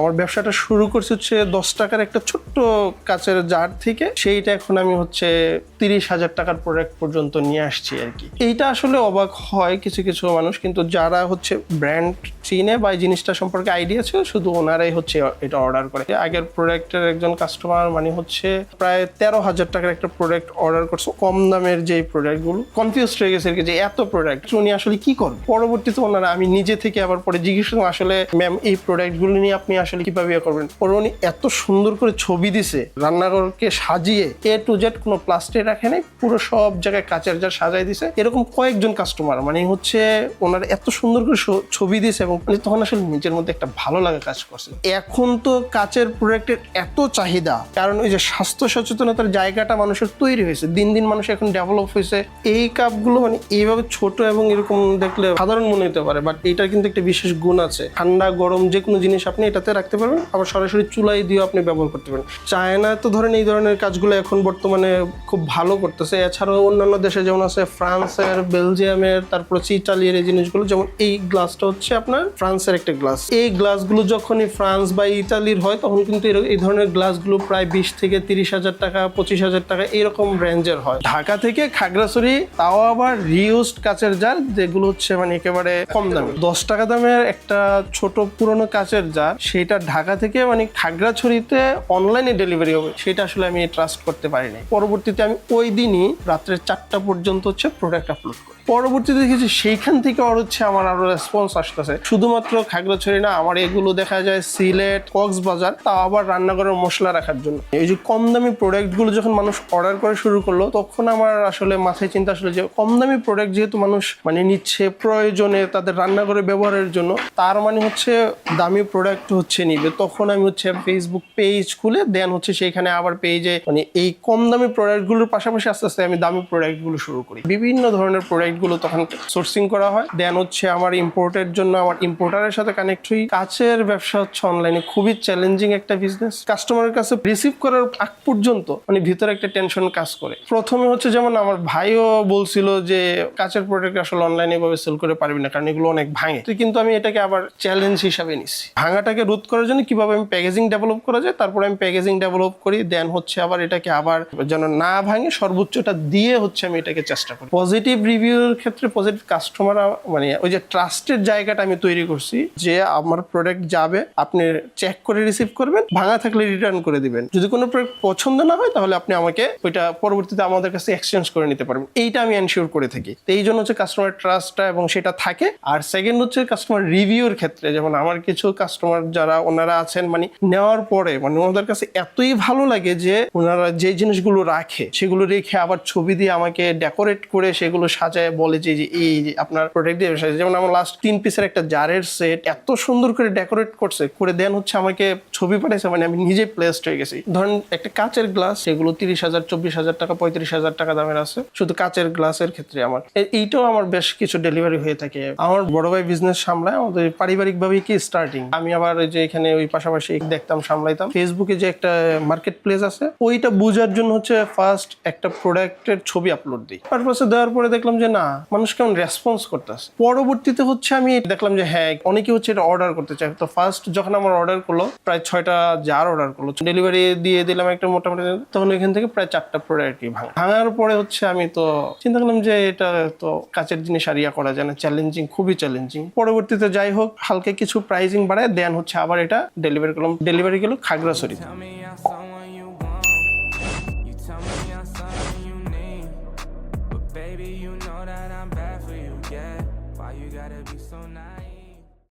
আমার ব্যবসাটা শুরু করছি হচ্ছে দশ টাকার একটা ছোট্ট কাচের জার থেকে। সেইটা এখন আমি হচ্ছে তিরিশ হাজার টাকার প্রোডাক্ট পর্যন্ত নিয়ে আসছি আর কি। এইটা আসলে অবাক হয় কিছু কিছু মানুষ, কিন্তু যারা হচ্ছে ব্র্যান্ড চিনে বা এই জিনিসটা সম্পর্কে আইডিয়া ছিল, শুধু ওনারাই হচ্ছে এটা অর্ডার করে। আগের প্রোডাক্টের একজন কাস্টমার মানে হচ্ছে প্রায় তেরো হাজার টাকার একটা প্রোডাক্ট অর্ডার করছে। কম দামের যে প্রোডাক্টগুলো কনফিউজ হয়ে গেছে আর কি যে এত প্রোডাক্ট উনি আসলে কি করবেন পরবর্তীতে ওনারা, আমি নিজে থেকে আবার পরে জিজ্ঞেস আসলে ম্যাম এই প্রোডাক্টগুলো নিয়ে আপনি আসলে কীভাবে ইয়ে করবেন? পরে উনি এত সুন্দর করে ছবি দিছে, রান্নাঘরকে সাজিয়ে, এ টু জেড কোনো প্লাস্টিক রাখে নাই, পুরো সব জায়গায় কাচের জার সাজাই দিছে। এরকম কয়েকজন কাস্টমার মানে হচ্ছে ওনার এত সুন্দর করে ছবি দিয়েছে এবং উনি তখন আসলে নিজের মধ্যে একটা ভালো লাগা কাজ করছে। এখন তো কাচের প্রোডাক্টের এত চাহিদা, কারণ ওই যে স্বাস্থ্য সচেতনতার জায়গাটা মানুষের তৈরি হয়েছে, দিন দিন মানুষ এখন ডেভেলপ হয়েছে। এই কাপগুলো মানে এইভাবে ছোট এবং এরকম দেখলে সাধারণ মনে হতে পারে বাট এটার কিন্তু একটা বিশেষ গুণ আছে। ঠান্ডা, গরম যে কোনো জিনিস আপনি এটাতে রাখতে পারবেন, আবার সরাসরি চুলাই দিয়েও আপনি ব্যবহার করতে পারেন। চায়না তো ধরেন এই ধরনের কাজগুলো এখন বর্তমানে খুব ভালো করতেছে। এছাড়াও অন্যান্য দেশে যেমন আছে ফ্রান্সের, বেলজিয়ামের, তারপর হচ্ছে ইটালির এই জিনিসগুলো, যেমন এই গ্লাসটা হচ্ছে আপনার ফ্রান্সের একটা গ্লাস। এই গ্লাসগুলো যখনই ফ্রান্স বা ইটালির হয়, তখন কিন্তু এই ধরনের গ্লাসগুলো প্রায় বিশ থেকে তিরিশ হাজার টাকা, পঁচিশ হাজার টাকা এরকম রেঞ্জের হয়। ঢাকা থেকে খাগড়াছড়ি, তাও আবার রিউজড কাচের জার, যেগুলো হচ্ছে মানে একেবারে কম দামে। দশ টাকা দামের একটা ছোট পুরনো কাচের জার সেটা ঢাকা থেকে মানে খাগড়াছড়িতে অনলাইনে ডেলিভারি হবে, সেটা আসলে আমি ট্রাস্ট করতে পারি নাই। পরবর্তীতে আমি ওই দিনই রাত্রে চারটা পর্যন্ত হচ্ছে প্রোডাক্ট আপলোড করি। পরবর্তীতে দেখেছি সেইখান থেকে আর হচ্ছে আমার আরও রেসপন্স আসতেছে। শুধুমাত্র খাগড়াছড়ি না, আমার এগুলো দেখা যায় সিলেট, কক্সবাজার, তাও আবার রান্নাঘরের মশলা রাখার জন্য। এই যে কম দামি প্রোডাক্টগুলো যখন মানুষ অর্ডার করে শুরু করল, তখন আমার আসলে মাথায় চিন্তা আসলে যে কম দামি প্রোডাক্ট যেহেতু মানুষ মানে নিচ্ছে প্রয়োজনে তাদের রান্নাঘরে ব্যবহারের জন্য, তার মানে হচ্ছে দামি প্রোডাক্ট হচ্ছে নিবে, তখন আমি হচ্ছে ফেসবুক পেজ খুলে দেন হচ্ছে সেখানে আবার পেজে মানে এই কম দামি প্রোডাক্টগুলোর পাশাপাশি আস্তে আস্তে আমি দামি প্রোডাক্টগুলো শুরু করি। বিভিন্ন ধরনের প্রোডাক্টগুলো তখন সোর্সিং করা হয় দেন হচ্ছে আমার ইম্পোর্টের জন্য আমার ইম্পোর্টারের সাথে কানেক্ট হই। কাছের ব্যবসা হচ্ছে অনলাইনে খুবই চ্যালেঞ্জিং একটা বিজনেস কাস্টমারের কাছে রিসিভ করার আগ পর্যন্ত মানে ভিতরে একটা টেনশন কাজ করে। প্রথমে হচ্ছে যেমন আমার ভাইও বলছিল যে, কাছের প্রোডাক্ট আসলে অনলাইনে ভাবে সেল করে পারবি না, কারণ এগুলো অনেক ভাঙে। কিন্তু আমি এটাকে আবার চ্যালেঞ্জ হিসাবে নিচ্ছি ভাঙাটাকে রোধ করার জন্য কীভাবে আমি প্যাকেজিং ডেভেলপ করা যায়, তারপরে আমি প্যাকেজিং ডেভেলপ করি দেন হচ্ছে আবার এটাকে আবার যেন না ভাঙে, সর্বোচ্চটা দিয়ে হচ্ছে আমি এটাকে চেষ্টা করি। পজিটিভ রিভিউর ক্ষেত্রে পজিটিভ কাস্টমার মানে ওই যে ট্রাস্টের জায়গাটা আমি তৈরি করছি, যে আমার প্রোডাক্ট যাবে, আপনি চেক করে রিসিভ করবেন, ভাঙা থাকলে রিটার্ন করে দিবেন। যদি কোনো প্রোডাক্ট পছন্দ না হয়, তাহলে আপনি আমাকে ওইটা পরবর্তীতে আমাদের কাছে এক্সচেঞ্জ করে নিতে পারবেন। এইটা আমি এনশিওর করে থাকি। তো এই জন্য হচ্ছে কাস্টমার ট্রাস্টটা এবং সেটা থাকে। আর সেকেন্ড হচ্ছে কাস্টমার রিভিউর ক্ষেত্রে, যেমন আমার কিছু কাস্টমার যারা ওনারা আছেন মানে নেওয়ার পরে মানে ওনাদের কাছে এতই ভালো লাগে যে ওনারা যে জিনিসগুলো রাখে, সেগুলো রেখে আবার ছবি দিয়ে আমাকে ডেকোরেট করে সেগুলো সাজায়, বলে যে এই আপনার প্রোডাক্ট দিয়ে। যেমন আমার লাস্ট তিন পিসের একটা জারের সেট এত সুন্দর করে ডেকোরেট করছে, করে দেন হচ্ছে আমাকে ছবি পাঠাইছে মানে আমি নিজে প্লেসড হয়ে গেছি। ধরেন একটা কাচের গ্লাস সেগুলো তিরিশ হাজার, চব্বিশ হাজার টাকা, পঁয়ত্রিশ হাজার টাকা দামের আছে, শুধু কাচের গ্লাসের ক্ষেত্রে আমার। এইটাও আমার বেশ কিছু ডেলিভারি হয়ে থাকে। আমার বড় ভাই বিজনেস সামলায়, আমাদের পারিবারিক ভাবে কি স্টার্টিং আমি আবার যে এখানে ওই পাশাপাশি দেখতাম, সামলাইতাম। ফেসবুকে যে একটা মার্কেট প্লেস আছে, ওইটা বোঝার জন্য হচ্ছে ফার্স্ট একটা প্রোডাক্টের ছবি আপলোড দিই। পারপাসে দেওয়ার পরে দেখলাম যে না, মানুষ কেমন রেসপন্স করতেছে। পরবর্তীতে হচ্ছে আমি দেখলাম যে হ্যাঁ অনেকে হচ্ছে এটা অর্ডার করতে চায়। তো ফার্স্ট যখন আমার অর্ডার করল, প্রায় ছয়টা জার অর্ডার করল। ডেলিভারি দিয়ে দিলাম একটা মোটামুটি, তখন এখান থেকে প্রায় চারটা প্রোডাক্ট ভাঙা। ভাঙার পরে হচ্ছে আমি তো চিন্তা করলাম যে এটা তো কাচের জিনিস আর ইয়া করা যায় না। চ্যালেঞ্জিং খুবই চ্যালেঞ্জিং পরবর্তীতে যাই হোক, হালকা কিছু প্রাইজিং বাড়ায় দেন হচ্ছে আবার এটা ডেলিভারি করলাম ডেলিভারি গেল Khagrachari baby, you know that I'm bad for you, yeah. Why you gotta be so nice?